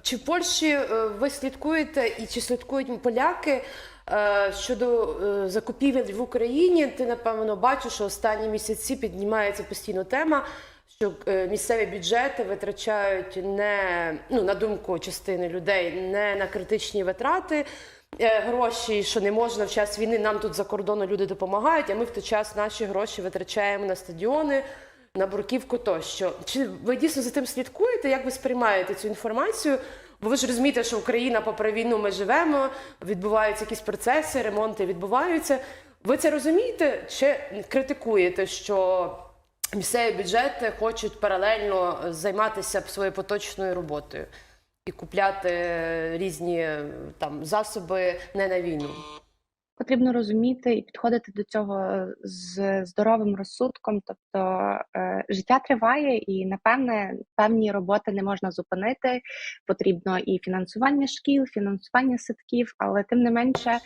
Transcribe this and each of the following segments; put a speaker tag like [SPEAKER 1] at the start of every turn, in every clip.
[SPEAKER 1] Чи в Польщі е, ви слідкуєте і чи слідкують поляки е, щодо е, закупівель в Україні? Ти напевно бачиш, що останні місяці піднімається постійно тема, що місцеві бюджети витрачають не ну на думку частини людей, не на критичні витрати. Гроші, що не можна в час війни, нам тут за кордону люди допомагають, а ми в той час наші гроші витрачаємо на стадіони, на бурківку тощо. Чи ви дійсно за тим слідкуєте? Як ви сприймаєте цю інформацію? Бо ви ж розумієте, що Україна попри війну ми живемо, відбуваються якісь процеси, ремонти відбуваються. Ви це розумієте чи критикуєте, що місцеві бюджети хочуть паралельно займатися своєю поточною роботою і купляти різні там засоби не на війну?
[SPEAKER 2] Потрібно розуміти і підходити до цього з здоровим розсудком. Тобто е, життя триває, і напевне певні роботи не можна зупинити. Потрібно і фінансування шкіл, фінансування садків, але тим не менше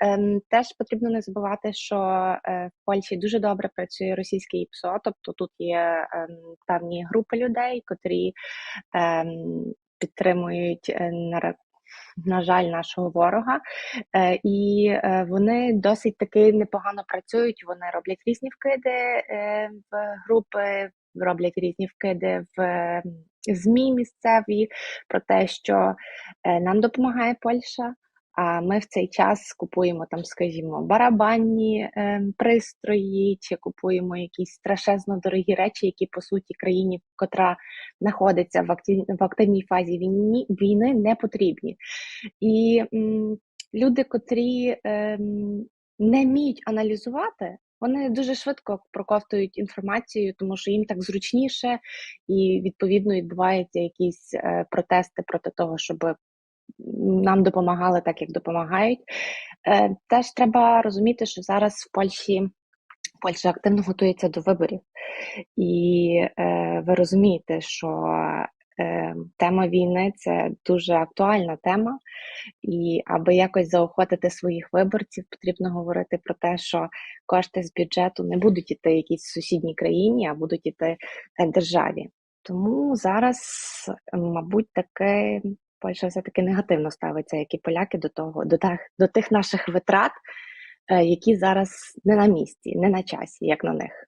[SPEAKER 2] ем, теж потрібно не забувати, що е, в Польщі дуже добре працює російське ІПСО, тобто тут є ем, певні групи людей, котрі ем, підтримують е, наре- на жаль, нашого ворога, Е, і е, вони досить таки непогано працюють. Вони роблять різні вкиди е, в групи, роблять різні вкиди в ЗМІ місцеві про те, що нам допомагає Польща. А ми в цей час купуємо там, скажімо, барабанні е, пристрої, чи купуємо якісь страшезно дорогі речі, які по суті країні, котра знаходиться в актив, в активній фазі війни, війни, не потрібні. І м, люди, котрі ем, не вміють аналізувати, вони дуже швидко проковтують інформацію, тому що їм так зручніше, і відповідно відбуваються якісь е, протести проти того, щоб нам допомагали так, як допомагають. Е, теж треба розуміти, що зараз в Польщі Польща активно готується до виборів, і е, ви розумієте, що е, тема війни це дуже актуальна тема, і аби якось заохотити своїх виборців, потрібно говорити про те, що кошти з бюджету не будуть іти якійсь сусідній країні, а будуть іти е, державі. Тому зараз, мабуть, таке Польща все-таки негативно ставиться, як і поляки, до того, до тих, до тих наших витрат, е, які зараз не на місці, не на часі, як на них.